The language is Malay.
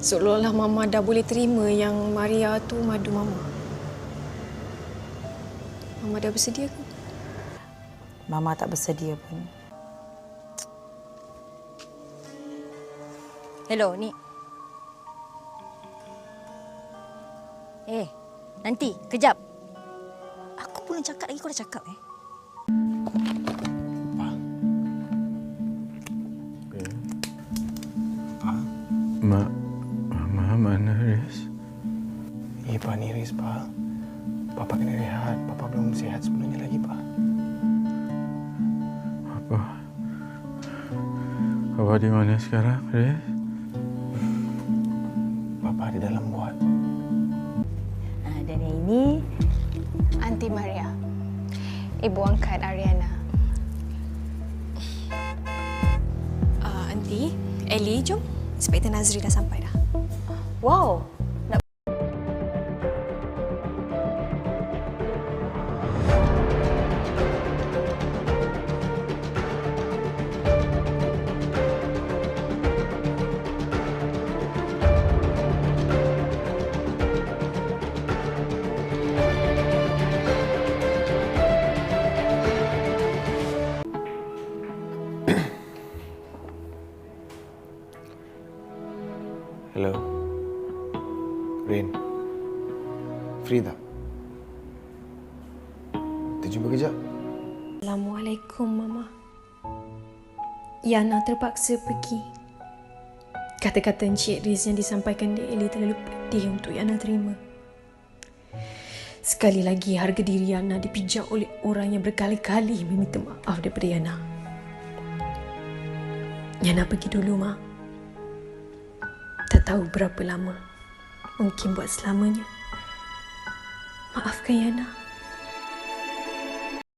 Seolah-olah Mama dah boleh terima yang Maria tu madu Mama. Mama dah bersedia ke? Mama tak bersedia pun. Hello, ni. Eh, nanti, kejap. Aku belum cakap lagi, kau dah cakap eh. Mak, mana Riz? Eh, Pak, ni Riz, Pak. Papa kena rehat. Papa belum sihat sebenarnya lagi, Pak. Apa? Papa di mana sekarang, Riz? Papa di dalam buat. Ah, dan yang ini, Aunty Maria. Ibu angkat Ariana. Uh, Aunty, Ellie, jom. Inspektor Nazri dah sampai dah. Wow. Hello. Rain. Free tak? Kita jumpa kejap. Assalamualaikum, Mama. Yana terpaksa pergi. Kata-kata Encik Riz yang disampaikan di Eli terlalu pedih untuk Yana terima. Sekali lagi harga diri Yana dipijak oleh orang yang berkali-kali meminta maaf daripada Yana. Yana pergi dulu, Mak. Tak tahu berapa lama. Mungkin buat selamanya. Maafkan Yana.